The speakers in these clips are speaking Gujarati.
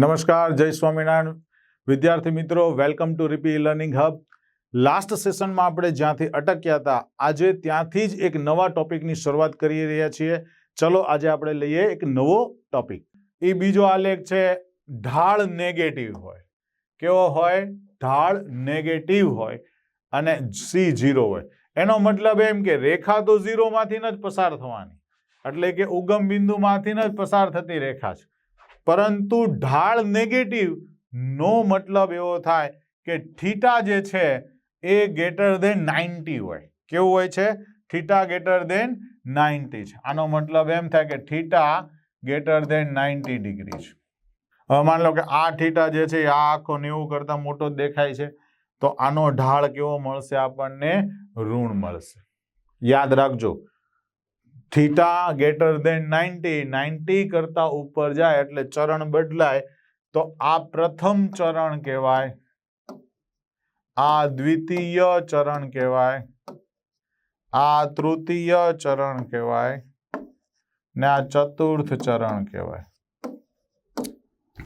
નમસ્કાર, જય સ્વામિનારાયણ. વિદ્યાર્થી મિત્રો વેલકમ ટુ રીપી લર્નિંગ હબ લાસ્ટ સેશનમાં આપણે જ્યાંથી અટક્યા હતા, આજે ત્યાંથી જ એક નવા ટોપિકની શરૂઆત કરી રહ્યા છીએ. ચલો, આજે આપણે લઈએ એક નવો ટોપિક એ બીજો આલેખ છે, ઢાળ નેગેટિવ હોય. કેવો હોય? ઢાળ નેગેટિવ હોય અને સી ઝીરો હોય. એનો મતલબ એમ કે રેખા તો ઝીરોમાંથી જ પસાર થવાની. એટલે કે ઉગમ બિંદુમાંથી જ પસાર થતી રેખા છે. પરંતુ ઢાળ નેગેટિવ નો મતલબ એવો થાય કે થીટા જે છે એ ગેટર દેન નાઇન્ટી હોય. કેવું હોય છે? થીટા ગેટર દેન નાઇન્ટી છે. આનો મતલબ એમ થાય કે theta greater than ninety degree છે હવે માની લો કે આ થીટા જે છે આ આખો નેવું કરતાં મોટો દેખાય છે, તો આનો ઢાળ કેવો મળશે આપણને? ઋણ મળશે. યાદ રાખજો theta greater than ninety ninety કરતા ઉપર જાય એટલે ચરણ બદલાય. તો આ પ્રથમ ચરણ કહેવાય. આ દ્વિતીય ચરણ કહેવાય. આ તૃતીય ચરણ કહેવાય. ને આ ચતુર્થ ચરણ કહેવાય.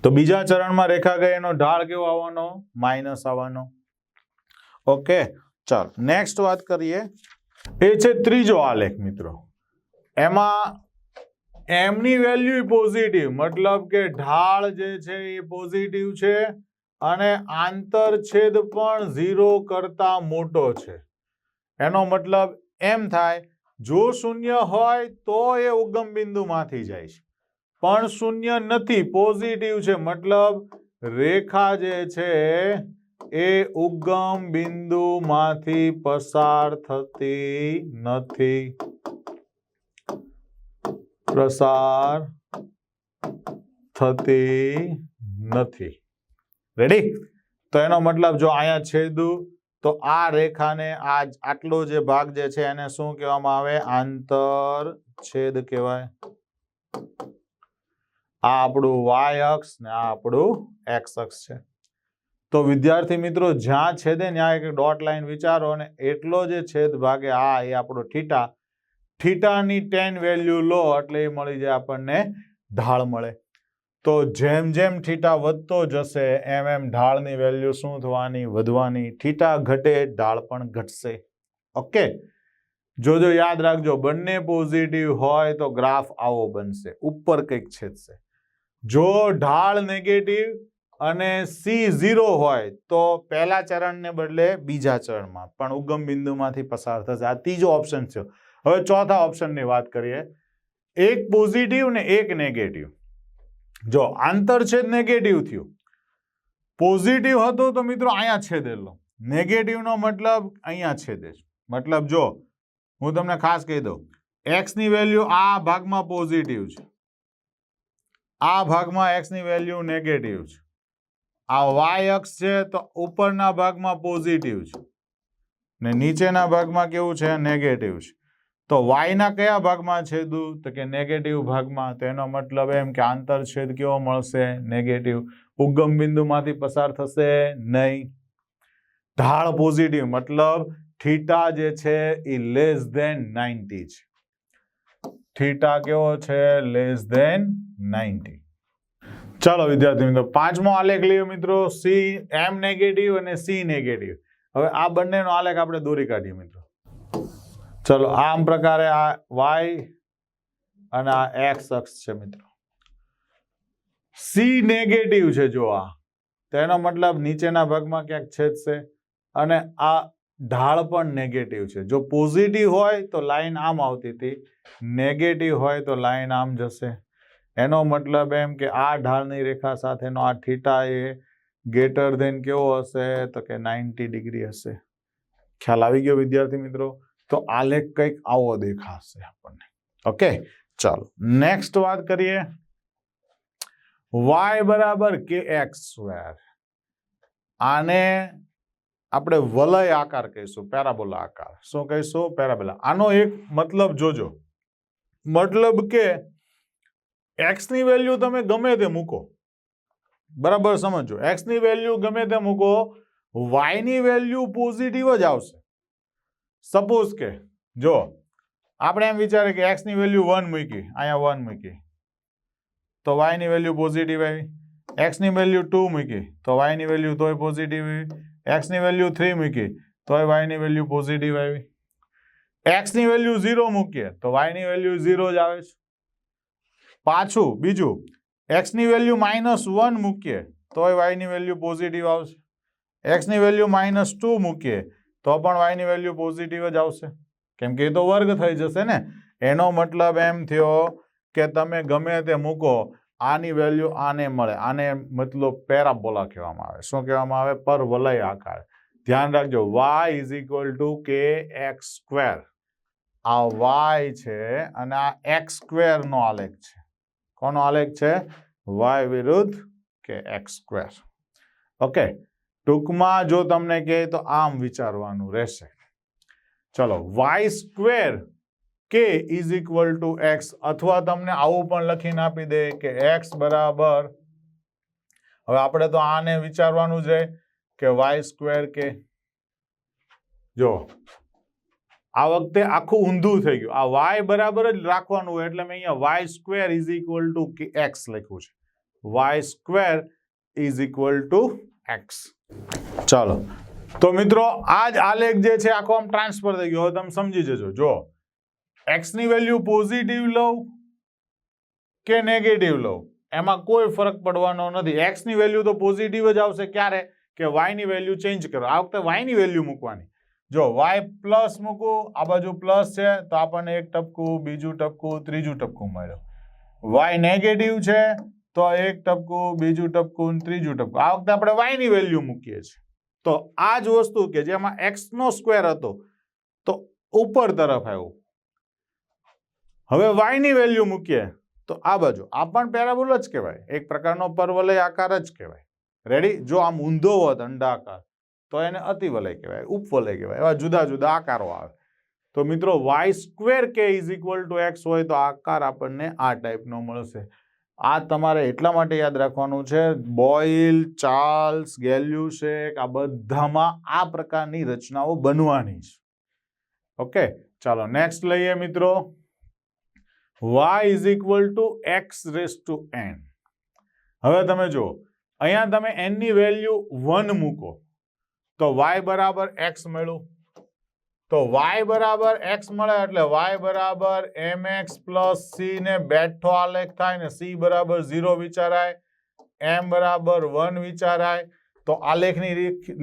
તો બીજા ચરણમાં રેખા ગઈ એનો ઢાળ કેવો આવવાનો? માઇનસ આવવાનો. ઓકે, ચાલો, નેક્સ્ટ વાત કરીએ. એ છે ત્રીજો આલેખ, મિત્રો. એમાં એમની વેલ્યુ પોઝિટિવ મતલબ કે ઢાળ જે છે એ પોઝિટિવ છે અને આંતરછેદ પણ ઝીરો કરતા મોટો છે. એનો મતલબ એમ થાય, જો શૂન્ય હોય તો એ ઉગમ બિંદુમાંથી જાય છે. પણ શૂન્ય નથી પોઝિટિવ છે, મતલબ રેખા જે છે એ ઉગમ બિંદુમાંથી પસાર થતી નથી. પ્રસાર થતી નથી. રેડી તો એનો મતલબ જો અહીંયા છેદુ, તો આ રેખાને આ આટલો જે ભાગ જે છે એને શું કહેવામાં આવે? આંતર છેદ કહેવાય. આ આપણું વાય અક્ષ ને આ આપણું એક્સ અક્ષ છે. તો વિદ્યાર્થી મિત્રો, જ્યાં છેદે ત્યાં એક ડોટ લાઈન વિચારો અને એટલો જે છેદ ભાગે આ એ આપણો થીટા થીટાની ટેન વેલ્યુ લો એટલે એ મળી જાય આપણને ઢાળ મળે. તો જેમ જેમ થીટા વધતો જશે, એમ એમ ઢાળની વેલ્યુ શું થવાની? વધવાની. થીટા ઘટે, ઢાળ પણ ઘટશે. ઓકે? જોજો, યાદ રાખજો, બંને પોઝિટિવ હોય તો ગ્રાફ આવો બનશે. ઉપર કંઈક છેદશે. જો ઢાળ નેગેટિવ અને સી ઝીરો હોય તો પહેલા ચરણને બદલે બીજા ચરણમાં. પણ ઉગમ બિંદુમાંથી પસાર થશે. આ ત્રીજો ઓપ્શન છે. હવે ચોથા ઓપ્શનની વાત કરીએ. એક પોઝિટિવ ને એક નેગેટિવ જો આંતરછેદ નેગેટિવ થયું પોઝિટિવ હતો તો મિત્રો અહીંયા છેદેલો નેગેટિવનો મતલબ અહીંયા છેદે મતલબ જો, હું તમને ખાસ કહી દઉં એક્સની વેલ્યુ આ ભાગમાં પોઝિટિવ છે. આ ભાગમાં એક્સની વેલ્યુ નેગેટિવ છે. આ વાય અક્ષ છે તો ઉપરના ભાગમાં પોઝિટિવ છે. ને નીચેના ભાગમાં કેવું છે? નેગેટિવ છે. તો વાયના કયા ભાગમાં છેદું તો કે નેગેટિવ ભાગમાં. તેનો મતલબ એમ કે આંતરછેદ કેવો મળશે? નેગેટિવ ઉગમ બિંદુમાંથી પસાર થશે નહીં. ઢાળ પોઝિટિવ મતલબ થીટા જે છે એ લેસ ધેન નાઇન્ટી છે. થીટા કેવો છે? લેસ ધેન નાઇન્ટી ચાલો વિદ્યાર્થી મિત્રો, પાંચમો આલેખ લઈએ મિત્રો. સી એમ નેગેટિવ અને સી નેગેટિવ હવે આ બંનેનો આલેખ આપણે દોરી કાઢીએ મિત્રો. ચલો, આમ પ્રકારે આ વાય અને આ એક્સ અક્ષ છે મિત્રો. સી નેગેટિવ છે જો આ તેનો મતલબ નીચેના ભાગમાં ક્યાંક છેદશે અને આ ઢાળ પણ નેગેટિવ છે. જો પોઝિટિવ હોય તો લાઈન આમ આવતી હતી નેગેટિવ હોય તો લાઈન આમ જશે. એનો મતલબ એમ કે આ ઢાળની રેખા સાથેનો આ થીટા એ ગેટર ધેન કેવો હશે? તો કે નાઇન્ટી ડિગ્રી હશે. ખ્યાલ આવી ગયો વિદ્યાર્થી મિત્રો? તો આલેખ કંઈક આવો દેખાશે આપણને ઓકે ચાલો નેક્સ્ટ વાત કરીએ વાય બરાબર કે એક્સ સ્ક્વેર આને આપણે વલય આકાર કહીશું પેરાબોલા આકાર શું કહીશું પેરાબોલા આનો એક મતલબ જોજો મતલબ કે એક્સની વેલ્યુ તમે ગમે તે મૂકો બરાબર સમજો એક્સની વેલ્યુ ગમે તે મૂકો વાયની વેલ્યુ પોઝિટિવ જ આવશે સપોઝ કે જો આપણે એમ વિચારે કે એક્સની વેલ્યુ વન મૂકી અહીંયા વન મૂકી તો વાયની વેલ્યુ પોઝિટિવ આવી એક્સની વેલ્યુ ટુ મૂકી તો વાયની વેલ્યુ તોય પોઝિટિવ એક્સની વેલ્યુ થ્રી મૂકી તોય વાયની વેલ્યુ પોઝિટિવ આવી એક્સની વેલ્યુ ઝીરો મૂકીએ તો વાયની વેલ્યુ ઝીરો જ આવે છે પાછું બીજું એક્સની વેલ્યુ માઇનસ વન મૂકીએ તોય વાયની વેલ્યુ પોઝિટિવ આવશે એક્સની વેલ્યુ માઇનસ ટુ મૂકીએ તો પણ વાયની વેલ્યુ પોઝિટિવ જ આવશે. કેમ કે એ તો વર્ગ થઈ જશે ને. એનો મતલબ એમ થયો કે તમે ગમે તે મૂકો, આની વેલ્યુ આને મળે. આને મતલબ પેરાબોલા કહેવામાં આવે. શું કહેવામાં આવે? પર વલય આકાર. ધ્યાન રાખજો Y is equal to K X square આ વાય છે અને આ એક્સ સ્ક્વેરનો આલેખ છે. કોનો આલેખ છે? વાય વિરુદ્ધ કે એક્સ સ્ક્વેર ઓકે ટૂંકમાં જો તમને કહે તો આમ વિચારવાનું રહેશે. ચલો Y square K is equal to X અથવા તમને આવું પણ લખીને આપી દે કે એક્સ બરાબર. હવે આપણે તો આને વિચારવાનું જ રહે કે વાય સ્ક્વેર કે જો, આ વખતે આખું ઊંધું થઈ ગયું. આ વાય બરાબર જ રાખવાનું હોય એટલે મેં અહીંયા Y square is equal to X લખ્યું છે. Y square is equal to X ચાલો. તો મિત્રો, આ જ આલેખ જે છે, આખો આમ ટ્રાન્સફર થઈ ગયો. હવે તમે સમજી જજો. જો એક્સની વેલ્યુ પોઝિટિવ લઉં કે નેગેટિવ લઉં? એમાં કોઈ ફરક પડવાનો નથી. એક્સની વેલ્યુ તો પોઝિટિવ જ આવશે ક્યારે? કે વાયની વેલ્યુ ચેન્જ કરો. આ વખતે વાયની વેલ્યુ મૂકવાની. જો વાય પ્લસ મૂકું, આ બાજુ પ્લસ છે, તો આપણને એક ટપકું, બીજું ટપકું, ત્રીજું ટપકું મળ્યું. વાય નેગેટિવ છે તો એક ટપકું, બીજું ટપકું ત્રીજું ટપકું. આ વખતે આપણે વાયની વેલ્યુ મૂકીએ છીએ. તો આ જ વસ્તુ કે જેમાં એક્સનો સ્ક્વેર હતો, તો ઉપર તરફ આવ્યું. હવે વાયની વેલ્યુ મૂકીએ, તો આ બાજુ. આ પણ પેરાબોલ જ કહેવાય. એક પ્રકારનો પરવલય આકાર જ કહેવાય. રેડી જો આમ ઊંધો હોત, અંડાકાર, તો એને અતિવલય કહેવાય, ઉપવલય કહેવાય. એવા જુદા જુદા આકારો આવે. તો મિત્રો Y square K is equal to X હોય તો આકાર આપણને આ ટાઈપનો મળશે. આ તમારે એટલા માટે યાદ રાખવાનું છે. બોઇલ, ચાર્લ્સ ગેલ્યુશેક આ બધામાં આ પ્રકારની રચનાઓ બનવાની છે. ઓકે, ચાલો નેક્સ્ટ લઈએ મિત્રો. Y is equal to X raise to N. હવે તમે જુઓ, અહીંયા તમે એનની વેલ્યુ વન મૂકો, તો વાય બરાબર એક્સ મળ્યું. તો વાય બરાબર એક્સ મળે એટલે વાય બરાબર એમ એક્સ પ્લસ સી ને બેઠો આલેખ થાય ને સી બરાબર ઝીરો વિચારાય એમ બરાબર વન વિચારાય. તો આલેખની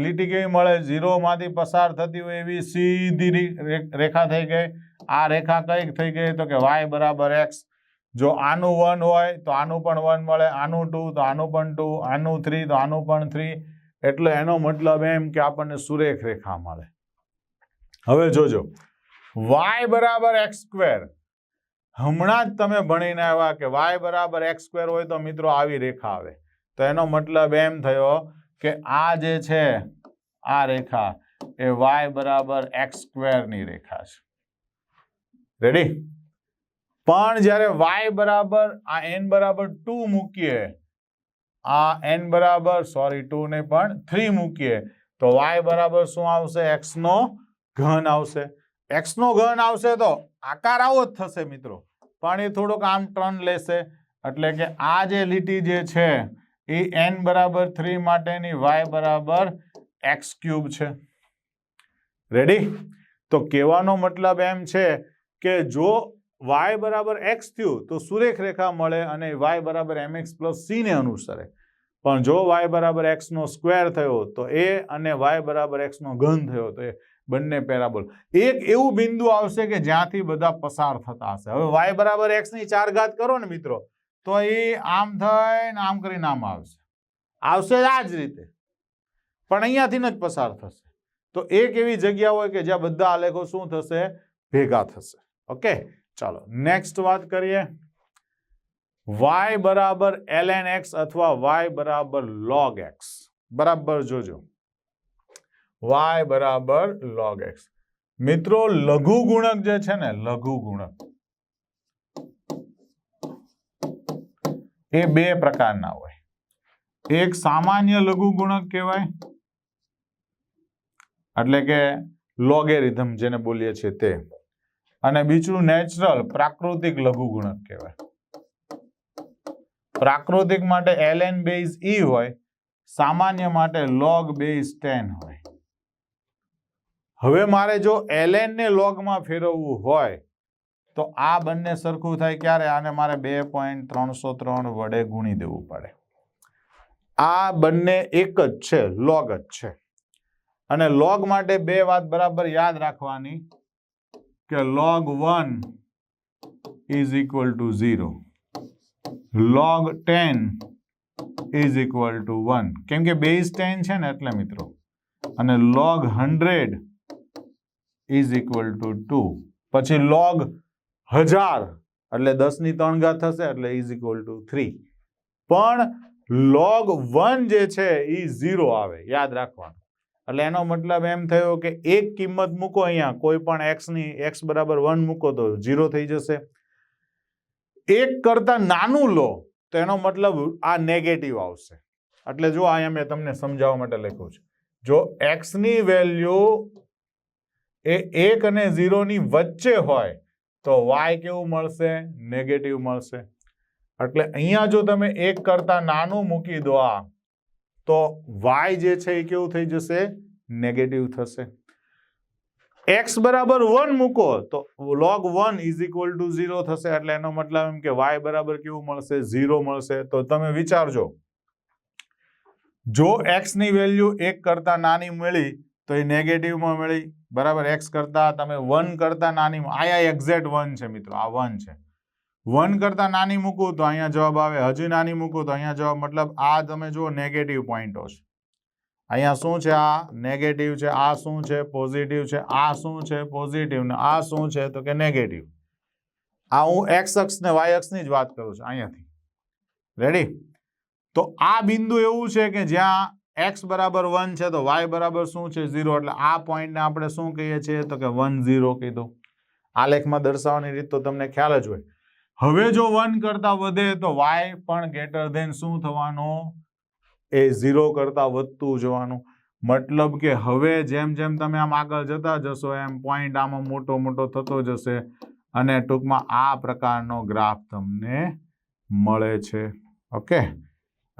લીટી કેવી મળે? ઝીરોમાંથી પસાર થતી હોય એવી સીધી રેખા થઈ ગઈ. આ રેખા કઈ થઈ ગઈ તો કે વાય બરાબર એક્સ જો આનું વન હોય તો આનું પણ વન મળે, આનું ટુ તો આનું પણ ટુ આનું થ્રી તો આનું પણ થ્રી એટલે એનો મતલબ એમ કે આપણને સુરેખ રેખા મળે. હવે જોજો. વાય બરાબર એક્સ સ્ક્વેર હમણાં જ તમે ભણીને આવ્યા કે વાય બરાબર એક્સ સ્ક્વેર હોય તો મિત્રો આવી રેખા આવે. તો એનો મતલબ એમ થયો કે આ જે છે, આ રેખા એ વાય બરાબર એક્સ સ્ક્વેરની રેખા છે. રેડી પણ જ્યારે વાય બરાબર, આ એન બરાબર ટુ મૂકીએ, આ એન બરાબર સોરી ટુ ને પણ થ્રી મૂકીએ, તો વાય બરાબર શું આવશે? એક્સ નો ઘન આવશે. એક્સનો ઘન આવશે તો આકાર આવો જ થશે મિત્રો. પણ એ થોડોક આમ ટર્ન લેશે. એટલે કે આ જે લીટી જે છે, એ એન બરાબર થ્રી માટેની વાય બરાબર એક્સ ક્યુબ છે. રેડી તો કહેવાનો મતલબ એમ છે કે જો વાય બરાબર એક્સ થયું, તો સુરેખ રેખા મળે અને વાય બરાબર એમ એક્સ પ્લસ સીને અનુસરે. પણ જો વાય બરાબર એક્સનો સ્ક્વેર થયો, તો એ અને વાય બરાબર એક્સનો ઘન થયો, તો એ બંને પેરાબોલ. એક એવું બિંદુ આવશે કે જ્યાંથી બધા પસાર થતા હશે. હવે y બરાબર x ની ચાર ઘાત કરો ને મિત્રો, તો એ આમ થઈને આમ કરીને આમ આવશે. આવશે જ આ જ રીતે. પણ અહીંયાથી જ પસાર થશે. તો એક એવી જગ્યા હોય કે જ્યાં બધા આલેખો શું થશે? ભેગા થશે. ઓકે ચાલો નેક્સ્ટ વાત કરીએ. y બરાબર ln x અથવા y બરાબર log x. બરાબર જોજો. Y બરાબર લોગ એક્સ મિત્રો, લઘુ ગુણક જે છે ને, લઘુ ગુણક. એ બે પ્રકારના હોય. એક સામાન્ય લઘુ ગુણક કહેવાય, એટલે કે લોગેરિધમ જેને બોલીએ છીએ તે. અને બીજું નેચરલ પ્રાકૃતિક લઘુ ગુણક કહેવાય. પ્રાકૃતિક માટે એલ એન બેઝ ઈ હોય, સામાન્ય માટે લોગ બેઝ ટેન હોય. હવે મારે જો ln ને log ફેરવવું હોય, તો આ બંને સરખું થાય ક્યારે? આને મારે બે પોઈન્ટ ત્રણસો ત્રણ વડે ગુણી દેવું પડે. આ બંને એક જ છે લોગ જ છે. અને લોગ માટે બે વાત બરાબર યાદ રાખવાની કે log one is equal to zero log ten is equal to one કેમ કે બેઝ ટેન છે ને, એટલે મિત્રો. અને લોગ 100 is equal to 2 પછી લોગ હજાર, એટલે દસની ત્રણ ઘાત થશે, એટલે ઇઝ ઇક્વલ ટુ થ્રી પણ લોગ વન જે છે, એ ઝીરો આવે. યાદ રાખવાનું. એટલે એનો મતલબ એમ થયો કે એક કિંમત મૂકો અહીંયા. કોઈ પણ એક્સની એક્સ બરાબર વન મૂકો તો ઝીરો થઈ જશે. એક કરતા નાનું લો, તો એનો મતલબ આ નેગેટિવ આવશે. એટલે જો અહીંયા મેં તમને સમજાવવા માટે લખ્યું છે. જો એક્સની વેલ્યુ એ એક અને ઝીરોની વચ્ચે હોય તો વાય કેવું મળશે? નેગેટિવ મળશે. એટલે અહીંયા જો તમે એક કરતાં નાનું મૂકી દો આ, તો વાય જે છે એ કેવું થઈ જશે? નેગેટિવ થશે. એક્સ બરાબર વન મૂકો, તો log one is equal to zero થશે. એટલે એનો મતલબ એમ કે વાય બરાબર કેવું મળશે? ઝીરો મળશે. તો તમે વિચારજો, જો એક્સની વેલ્યુ એક કરતાં નાની મળી તો એ નેગેટિવમાં મળી. બરાબર? એક્સ કરતા તમે વન કરતા નાની અહીંયા એક્ઝેક્ટ વન છે મિત્રો. આ વન છે. વન કરતા નાની મૂકું તો અહીંયા જવાબ આવે. હજી નાની મૂકું તો અહીંયા જવાબ મતલબ આ તમે જુઓ નેગેટિવ પોઈન્ટો છે. અહીંયા શું છે આ? નેગેટિવ છે. આ શું છે? પોઝિટિવ છે. આ શું છે? પોઝિટિવ ને આ શું છે? તો કે નેગેટિવ આ હું એક્સ અક્ષ ને વાય અક્ષની જ વાત કરું છું અહીંયાથી. રેડી તો આ બિંદુ એવું છે કે જ્યાં એક્સ બરાબર વન છે તો વાય બરાબર શું છે? ઝીરો એટલે આ પોઈન્ટને આપણે શું કહીએ છીએ? તો કે વન ઝીરો કીધું આલેખમાં દર્શાવવાની રીત તો તમને ખ્યાલ જ હોય. હવે જો વન કરતા વધે તો વાય પણ ગ્રેટર ધેન શું થવાનું? એ ઝીરો કરતા વધતું જવાનું. મતલબ કે હવે જેમ જેમ તમે આમ આગળ જતા જશો, એમ પોઈન્ટ આમાં મોટો મોટો થતો જશે અને ટૂંકમાં આ પ્રકારનો ગ્રાફ તમને મળે છે. ઓકે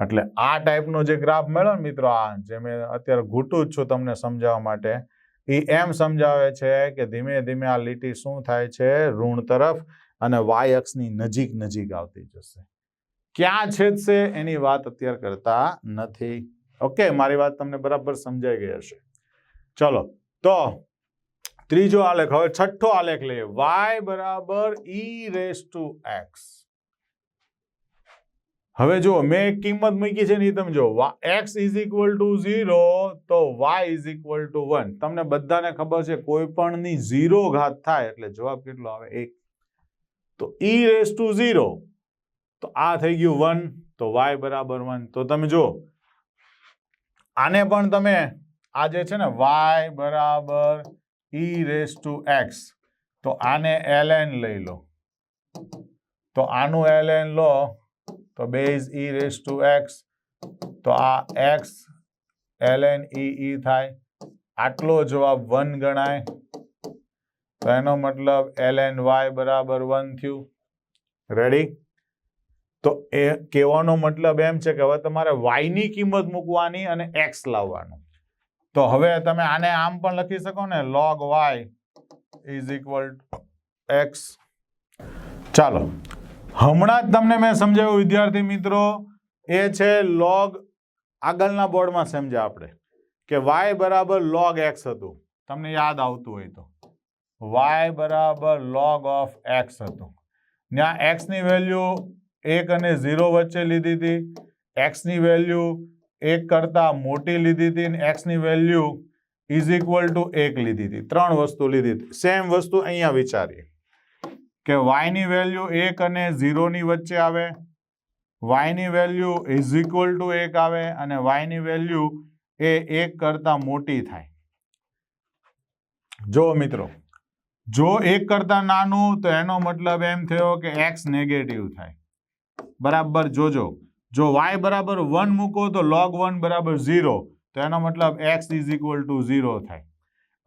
એટલે આ ટાઈપનો જે ગ્રાફ મળ્યો ને મિત્રો, આ જે મેં અત્યારે ઘૂંટું જ છું તમને સમજાવવા માટે, એ એમ સમજાવે છે કે ધીમે ધીમે આ લીટી શું થાય છે? ઋણ તરફ અને વાય અક્ષની નજીક નજીક આવતી જશે. ક્યાં છેદશે એની વાત અત્યારે કરતા નથી. ઓકે મારી વાત તમને બરાબર સમજાઈ ગઈ હશે. ચલો, તો ત્રીજો આલેખ, હવે છઠ્ઠો આલેખ લઈએ. વાય બરાબર ઈ રેસ ટુ એક્સ હવે જો મેં એક કિંમત મૂકી છે ને એ તમે જો X is equal to zero તો Y is equal to one તમને બધાને ખબર છે, કોઈ પણ ની ઝીરો ઘાત થાય, એટલે જવાબ કેટલો આવે? એક. તો ઈ રેસ ટુ ઝીરો તો આ થઈ ગયું વન તો વાય બરાબર વન તો તમે જો આને પણ તમે, આ જે છે ને વાય બરાબર ઈ રેસ ટુ એક્સ તો આને એલ લઈ લો. તો આનું એલ લો. તો base E raise to X. તો આ એક્સ એલએન ઈ ઈ થાય. આટલો જવાબ વન ગણાય. તો એનો મતલબ એલએન વાય બરાબર વન થયું. રેડી તો એ કહેવાનો મતલબ એમ છે કે હવે તમારે વાયની કિંમત મૂકવાની અને એક્સ લાવવાનું. તો હવે તમે આને આમ પણ લખી શકો ને log Y is equal X ચાલો હમણાં જ તમને મેં સમજાવ્યું, વિદ્યાર્થી મિત્રો, એ છે લોગ આગળના બોર્ડમાં સમજ્યા આપણે, કે વાય બરાબર લોગ એક્સ હતું. તમને યાદ આવતું હોય તો. વાય બરાબર લોગ ઓફ એક્સ હતું. ત્યાં એક્સની વેલ્યુ એક અને ઝીરો વચ્ચે લીધી હતી. એક્સની વેલ્યુ એક કરતા મોટી લીધી હતી અને એક્સની વેલ્યુ ઇઝ ઇક્વલ ટુ એક લીધી હતી. ત્રણ વસ્તુ લીધી હતી. સેમ વસ્તુ અહીંયા વિચારીએ. કે વાયની વેલ્યુ એક અને ઝીરોની વચ્ચે આવે. વાયની વેલ્યુ ઇઝ ઇક્વલ ટુ એક આવે અને વાયની વેલ્યુ એ એક કરતાં મોટી થાય. જો મિત્રો, જો એક કરતાં નાનું તો એનો મતલબ એમ થયો કે એક્સ નેગેટિવ થાય. બરાબર જોજો. જો વાય બરાબર વન મૂકો તો લોગ વન બરાબર ઝીરો તો એનો મતલબ X is equal to zero થાય.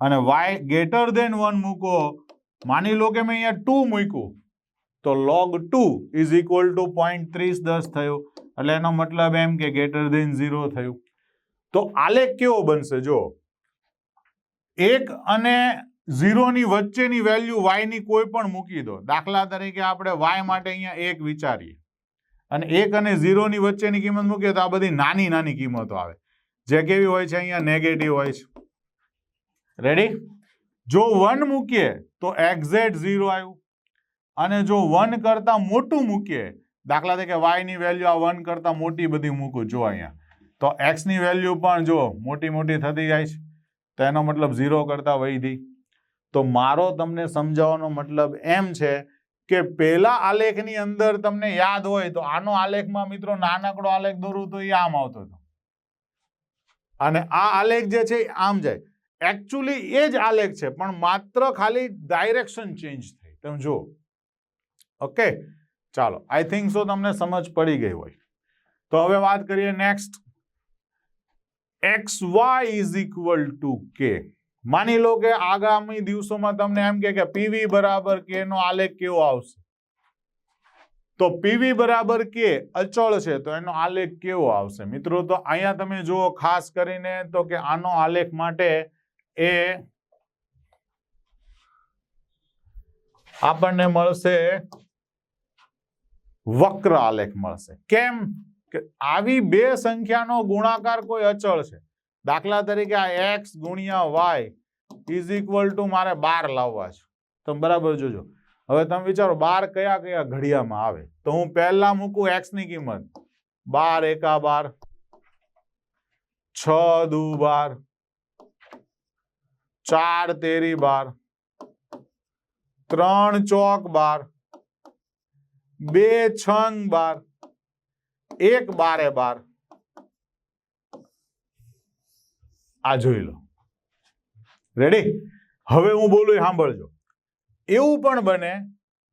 અને વાય ગ્રેટર દેન વન મૂકો માની લો કે મેં અહીંયા ટુ મૂક્યું, તો log two is equal to point ત્રીસ દસ થયો. એટલે એનો મતલબ એમ કે ગ્રેટર દેન ઝીરો થયું. તો આલેખ કેવો બનશે? જો, એક અને ઝીરોની વચ્ચેની વેલ્યુ વાયની કોઈ પણ મૂકી દો. દાખલા તરીકે આપણે વાય માટે અહીંયા એક વિચારીએ. અને એક અને ઝીરોની વચ્ચેની કિંમત મૂકીએ તો આ બધી નાની નાની કિંમતો આવે. જે કેવી હોય છે? અહીંયા નેગેટિવ હોય છે. રેડી જો વન મૂકીએ તો એક્ઝેટ ઝીરો આવ્યું. અને જો વન કરતાં મોટું મૂકીએ, દાખલા તરીકે વાયની વેલ્યુ આ વન કરતાં મોટી બધી મૂકું જો અહીંયા. તો એક્સની વેલ્યુ પણ જો મોટી મોટી થતી જાય છે, તો એનો મતલબ ઝીરો કરતા વધી. તો મારો તમને સમજાવવાનો મતલબ એમ છે કે પેલા આલેખની અંદર તમને યાદ હોય તો આનો આલેખમાં મિત્રો નાનકડો આલેખ દોરું તો એ આમ આવતો હતો. અને આ આલેખ જે છે આમ જાય. એકચ્યુઅલી એ જ આલેખ છે, પણ માત્ર ખાલી ડાયરેક્શન ચેન્જ થઈ. તમે જુઓ. ઓકે ચાલો આઈ થિંક સો તમને સમજ પડી ગઈ હોય. તો હવે વાત કરીએ next X Y is equal to K માની લો કે આગામી દિવસોમાં તમને એમ કે પીવી બરાબર કે નો આલેખ કેવો આવશે? તો પીવી બરાબર કે અચળ છે, તો એનો આલેખ કેવો આવશે? મિત્રો, તો અહીંયા તમે જુઓ, ખાસ કરીને તો કે આનો આલેખ માટે એ આપણને મળશે વક્ર આલેખ મળશે. કેમ? કે આવી બે સંખ્યાનો ગુણાકાર કોઈ અચળ છે. દાખલા તરીકે આ એક્સ ગુણ્યા વાય ઇઝ ઇક્વલ ટુ મારે બાર લાવવા છે. તમે બરાબર જોજો. હવે તમે વિચારો, બાર કયા કયા ઘડિયામાં આવે? તો હું પહેલા મૂકું એક્સની કિંમત. બાર એકા બાર, છ દુ બાર ચાર તેરી બાર. ત્રણ ચોક બાર. બે છંગ બાર. એક બારે બાર. આ જોઈ લો. રેડી હવે હું બોલું સાંભળજો. એવું પણ બને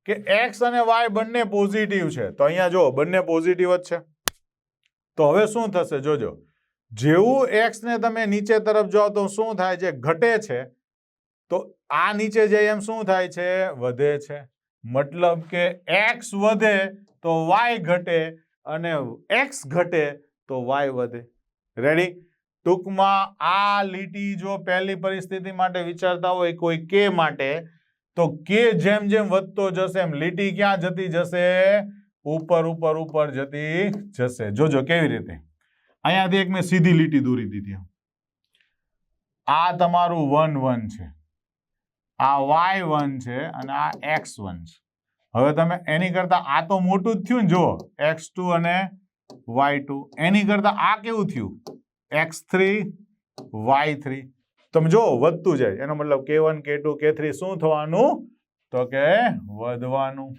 કે એક્સ અને વાય બંને પોઝિટિવ છે. તો અહીંયા જો, બંને પોઝિટિવ જ છે. તો હવે શું થશે? જોજો. જેવું એક્સને તમે નીચે તરફ જાઓ તો શું થાય છે? ઘટે છે. તો આ નીચે જાય એમ શું થાય છે? વધે છે. મતલબ કે એક્સ વધે તો વાય ઘટે અને એક્સ ઘટે તો વાય વધે. રેડી ટૂંકમાં આ લીટી જો પહેલી પરિસ્થિતિ માટે વિચારતા હોય કોઈ કે માટે, તો કે જેમ જેમ વધતો જશે એમ લીટી ક્યાં જતી જશે? ઉપર ઉપર ઉપર જતી જશે. જોજો કેવી રીતે. અહીંયાથી એક મેં સીધી લીટી દોરી દીધી આ તમારું વન વન છે. આ વાય વન છે અને આ એક્સ વન છે. હવે તમે એની કરતા આ તો મોટું જ થયું ને, જુઓ, એક્સ ટુ અને વાય ટુ. એની કરતા આ કેવું થયું? X three, Y three. તમે જુઓ, વધતું જાય. એનો મતલબ કે વન, કે ટુ, કે થ્રી શું થવાનું? તો કે વધવાનું.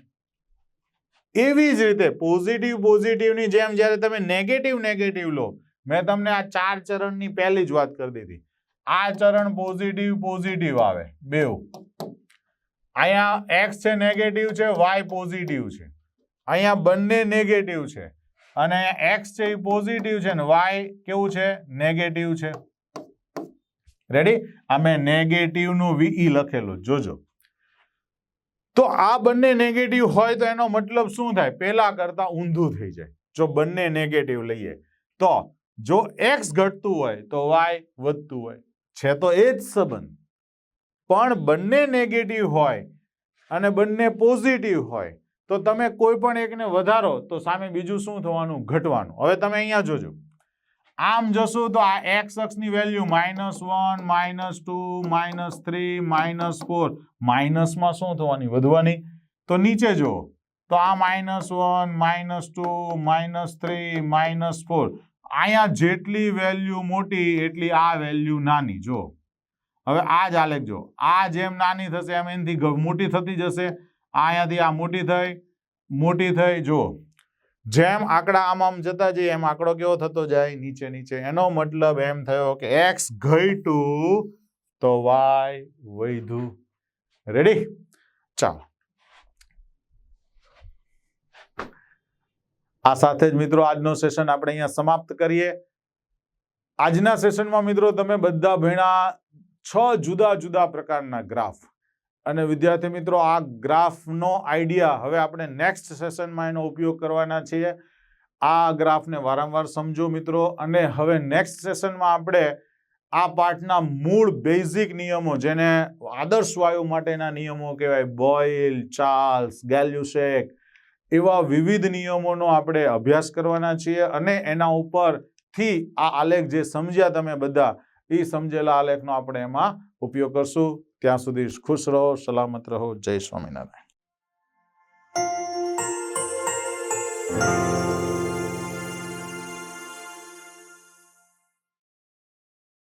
એવી જ રીતે પોઝિટિવ પોઝિટિવની જેમ જ્યારે તમે નેગેટિવ નેગેટિવ લો, મેં તમને આ ચાર ચરણની પહેલી જ વાત કરી દીધી. આ ચરણ પોઝિટિવ પોઝિટિવ આવે. બેવ અહીંયા એક્સ છે નેગેટિવ છે વાય પોઝિટિવ છે. અહીંયા બંને નેગેટિવ છે. અને એક્સ છે એ પોઝિટિવ છે ને વાય કેવું છે? નેગેટિવ છે. રેડી આ મેં નેગેટિવનું વીઈ લખેલું. જોજો. તો આ બંને નેગેટિવ હોય તો એનો મતલબ શું થાય? પેલા કરતા ઊંધું થઈ જાય. જો બંને નેગેટિવ લઈએ, તો જો એક્સ ઘટતું હોય તો વાય વધતું હોય. છે તો એ જ સંબંધ. પણ બંને નેગેટિવ હોય અને બંને પોઝિટિવ હોય, તો તમે કોઈ પણ એકને વધારો તો સામે બીજું શું થવાનું? ઘટવાનું. હવે તમે અહીંયા જોજો. આમ જશું તો આ એક્સ અક્ષની value minus one minus two minus three minus four માઇનસમાં શું થવાની? વધવાની? તો નીચે જુઓ. તો આ minus one minus two minus three minus four અહીંયા જેટલી વેલ્યુ મોટી, એટલી આ વેલ્યુ નાની. જો હવે આ જ આલેખ જો આ જેમ નાની થશે, એમ એનાથી મોટી થતી જશે. અહીંયાથી આ મોટી થઈ મોટી થઈ જો જેમ આંકડા આમ આમ જતા જઈએ એમ આંકડો કેવો થતો જાય? નીચે નીચે. એનો મતલબ એમ થયો કે એક્સ ઘટ્યું તો વાય વધ્યું. રેડી ચાલો. આ સાથે જ મિત્રો આજનો સેશન આપણે અહીંયા સમાપ્ત કરીએ. આજના સેશનમાં મિત્રો તમે બધા ભણ્યા છ જુદા જુદા પ્રકારના ગ્રાફ અને વિદ્યાર્થી મિત્રો, આ ગ્રાફનો આઈડિયા હવે આપણે નેક્સ્ટ સેશનમાં એનો ઉપયોગ કરવાના છીએ. આ ગ્રાફને વારંવાર સમજો મિત્રો, અને હવે નેક્સ્ટ સેશનમાં આપણે આ પાઠના મૂળ બેઝિક નિયમો, જેને આદર્શ વાયુ માટેના નિયમો કહેવાય, બોઇલ, ચાર્લ્સ, ગેલ્યુસેક, એવા વિવિધ નિયમોનો આપણે અભ્યાસ કરવાના છીએ. અને એના ઉપરથી આ આલેખ જે સમજ્યા તમે બધા એ સમજેલા આલેખનો આપણે એમાં ઉપયોગ કરશું. ત્યાં સુધી ખુશ રહો સલામત રહો. જય સ્વામિનારાયણ.